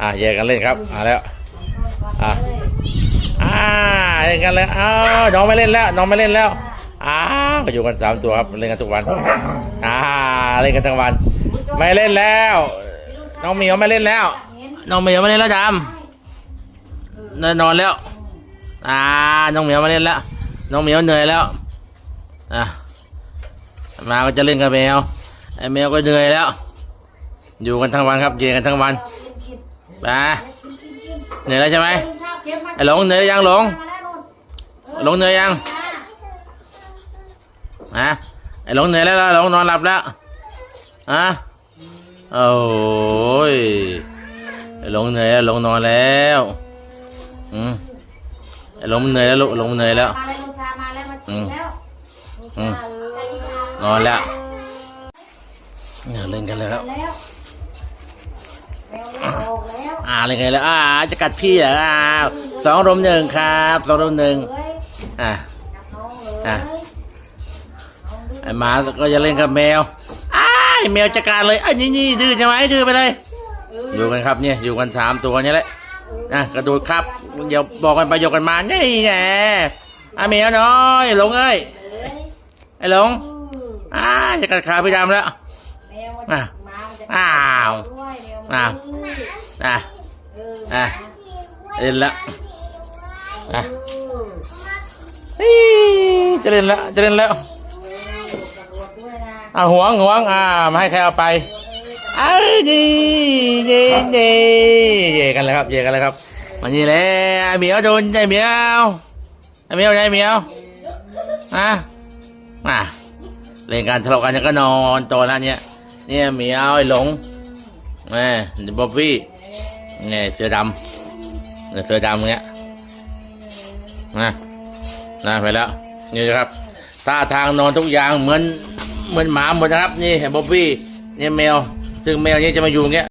อ่าแยกกันเล่นครับอ่าแล้วอ่าอ่าเล่นกันเลยอ้าวน้องไม่เล่นแล้วน้องไม่เล่นแล้วอ้าวอยู่กันสามตัวครับเล่นกันทุกวันอ่าเล่นกันทั้งวัน ไม่เล่นแล้ว น้องเหมียวไม่เล่นแล้ว น้องเหมียวไม่เล่นแล้วจำนอนนอนแล้วอ่าน้องเหมียวไม่เล่นแล้ว น้องเหมียวเหนื่อยแล้วอะมาก็จะเล่นกับแมวไอ้แมวก็เหนื่อยแล้ว อยู่กันทั้งวันครับเย็นกันทั้งวัน ไปเหนื่อยแล้วใช่ไหมไอ้หลงเหนื่อยยังหลงหลงเหนื่อยยังฮะไอ้หลงเหนื่อยแล้วเหรอหลงนอนหลับแล้วฮะโอ้ยไอ้หลงเหนื่อยแล้วหลงนอนแล้วอืมไอ้หลงมันเหนื่อยแล้วลูกหลงมันเหนื่อยแล้วมาแล้วลูกชามาแล้วมาชิมแล้วอืมลูกชาเออนอนแล้วเนี่ยเล่นกันเลยครับแล้วแล้วลูก ออกแล้วอ่าเล่นกันแล้วอ่าจะกัดพี่เหรออ่าสองรวมหนึ่งครับสองรวมหนึ่งเฮ้ยอ่าจับน้องเลยอะน้องดื้อไอ้หมาก็จะเล่นกับแมวอ้ายแมวจัดการเลยไอ้ยนี่นี่ดื้อใช่ไหมดื้อไปเลยอยู่กันครับเนี่ยอยู่กันสามตัวเนี่ยแหละนะกระโดดครับเดี๋ยวบอกกันไปโยกกันมานี่แน่อาแมวน้อยหลงเอ้ยเอ้ยไอ้หลงอ้าจะกัดขาพี่ดำแล้วแมวมันอะมามันจะอ้าวด้วยแมวมันอ้าวดื้ ออะเอออะเล่นละอะเออเฮ้ยจะเล่นแล้วจะเล่นแล้วตำรวจด้วยนะอะหวงหวงอ่ามาให้ใครเอาไปเอ้ยนี่นี่นี่เย่กันเลยครับเย่กันเลยครับมานี่เลยไอ้เหมียวโดนไอ้เหมียวไอ้เหมียวไอ้เหมียวอะอะเล่นกันทะเลาะกันแล้วก็นอนตัวแล้วเนี่ยเนี่ยเหมียวไอ้หลงแม่บ๊อบบี้ เนี่ยเสือดำเนี่ยเสือดำเงี้ยนะนะไปแล้วนี่นะครับท่าทางนอนทุกอย่างเหมือนเหมือนหมาหมดนะครับ นี่บ๊อบบี้นี่แมว ซึ่งแมวนี้จะมาอยู่เงี้ย